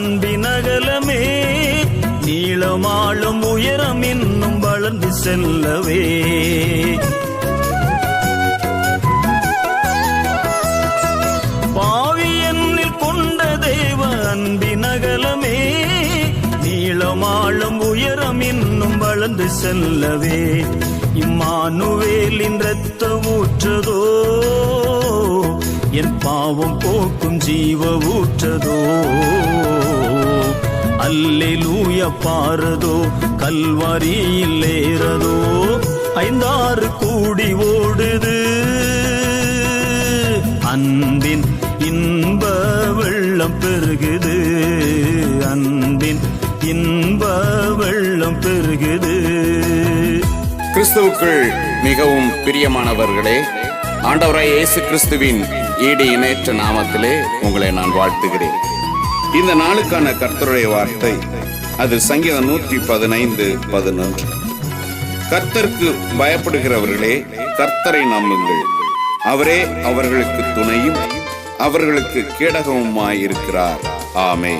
அன்பினகலமே நீளமாளும் உயரம் இன்னும் வளர்ந்து செல்லவே. பாவி என்னில் கொண்ட தேவ அன்பினகலமே நீளமாளும் உயரம் இன்னும் வளர்ந்து செல்லவே. இம்மானுவேலின் இரத்த ஊற்றதோ என் பாவம் போக்கும் ஜீவ ஊற்றதோ. அல்லூய பாரதோ கல்வாரியில் ஏறதோ ஐந்தாறு கூடி ஓடுது. அன்பின் இன்ப வெள்ளம் பெருகுது. அன்பின் இன்ப வெள்ளம் பெருகுது. கிறிஸ்துவுக்குள் மிகவும் பிரியமானவர்களே ஆண்டவராய் இயேசு கிறிஸ்துவின் ஈடு இணையற்ற நாமத்திலே உங்களை நான் வாழ்த்துகிறேன். இந்த நாளுக்கான கர்த்தருடைய வார்த்தை. அது சங்கீதம் நூற்றி பதினைந்து பதினொன்று. கர்த்தருக்கு பயப்படுகிறவர்களே கர்த்தரை நம்புங்கள். அவரே அவர்களுக்கு துணையும் அவர்களுக்கு கேடகமுமாயிருக்கிறார். ஆமே